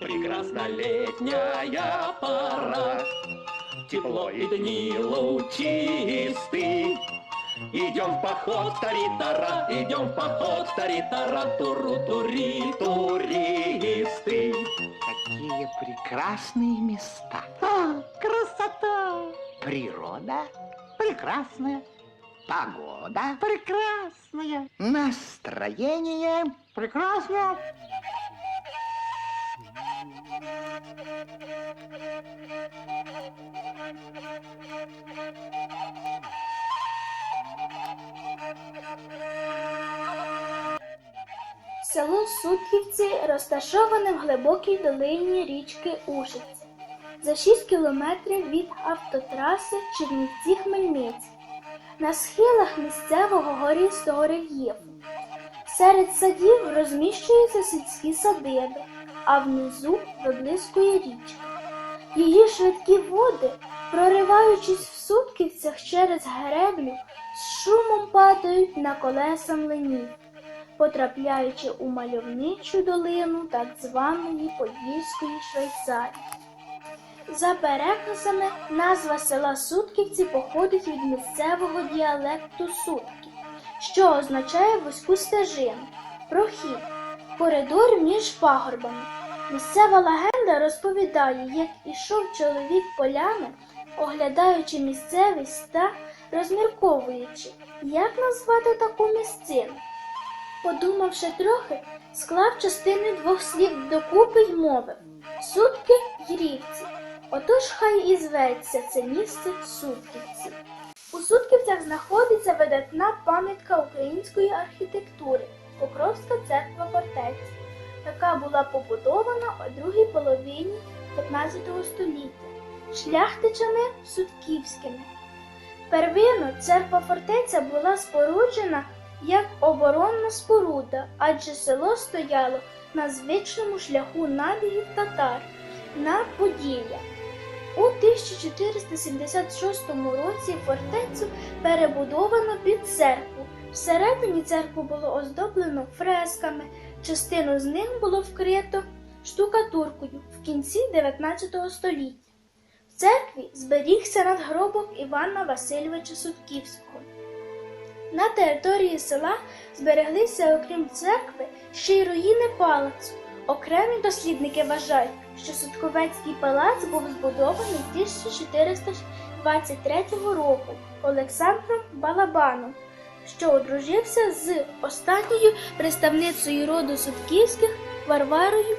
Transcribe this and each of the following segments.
Прекрасна летняя пора, Тепло и дни лучисты. Идем в поход, тари-тара, идем в поход, тари-тара, туру-тури, туристы. Какие прекрасные места. А, красота! Природа прекрасная. Погода Прекрасная! Настроение Прекрасно! Село Сутківці розташоване в глибокій долині річки Ушиці за 6 кілометрів від автотраси Чернівці-Хмельницький на схилах місцевого горістого рельєфу. Серед садів розміщуються сільські садиби, а внизу виблискує річка. Її швидкі води, прориваючись в сутківцях через греблю, з шумом падають на колеса млинів потрапляючи у мальовничу долину так званої Подільської Швейцарії. За переказами, назва села Сутківці походить від місцевого діалекту Сутки, що означає вузьку стежину, прохід, коридор між пагорбами. Місцева легенда розповідає, як ішов чоловік полями, оглядаючи місцевість та розмірковуючи, як назвати таку місцину. Подумавши трохи, склав частини двох слів докупи й мовив Сутки рівці. Отож хай і зветься це місце Сутківці. У Сутківцях знаходиться видатна пам'ятка української архітектури Покровська церква фортеця, яка була побудована у другій половині 15 століття шляхтичами Сутківськими. Первинно церква фортеця була споруджена як оборонна споруда, адже село стояло на звичному шляху набігів татар на Поділля. У 1476 році фортецю перебудовано під церкву. Всередині церкву було оздоблено фресками, частину з них було вкрито штукатуркою в кінці 19 століття. В церкві зберігся надгробок Івана Васильовича Сутківського. На території села збереглися, окрім церкви, ще й руїни палацу. Окремі дослідники вважають, що Судковецький палац був збудований 1423 року Олександром Балабаном, що одружився з останньою представницею роду Судківських Варварою,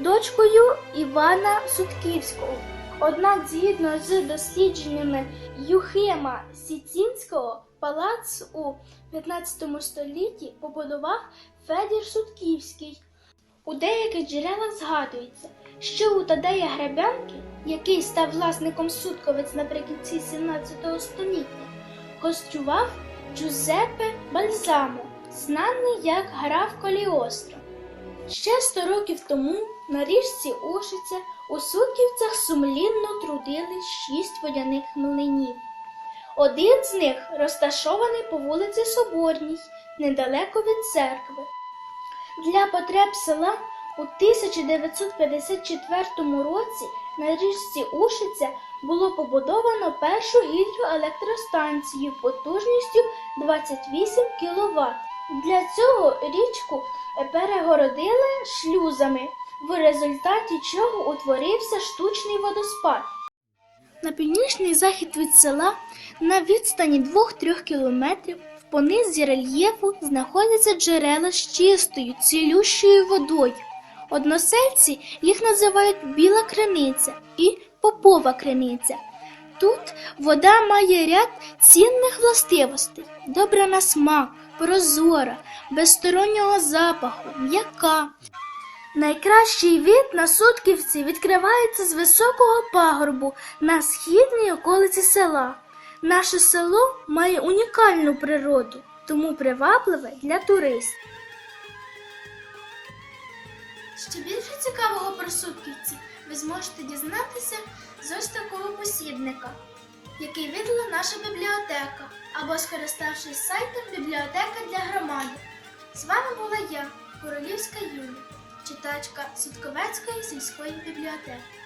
дочкою Івана Судківського. Однак, згідно з дослідженнями Юхима Сіцінського, палац у 15 столітті побудував Федір Сутківський. У деяких джерелах згадується, що у Тадея Гребянки, який став власником Сутковець наприкінці 17 століття, гостював Джузеппе Бальзамо, знаний як граф Коліостро. Ще 100 років тому на річці Ушиця у Сутківцях сумлінно трудились шість водяних млинів. Один з них розташований по вулиці Соборній, недалеко від церкви. Для потреб села у 1954 році на річці Ушиця було побудовано першу гідроелектростанцію потужністю 28 кВт. Для цього річку перегородили шлюзами, в результаті чого утворився штучний водоспад. На північний захід від села на відстані 2-3 кілометрів в понизі рельєфу знаходяться джерела з чистою, цілющою водою. Односельці їх називають біла криниця і попова криниця. Тут вода має ряд цінних властивостей: добра на смак, прозора, без стороннього запаху, м'яка. Найкращий вид на Сутківці відкривається з високого пагорбу на східній околиці села. Наше село має унікальну природу, тому привабливе для туристів. Ще більше цікавого про Сутківці ви зможете дізнатися з ось такого посібника, який видала наша бібліотека, або скориставшись сайтом Бібліотека для громади. З вами була я, Королівська Юля. Читачка Сутковецької сільської бібліотеки.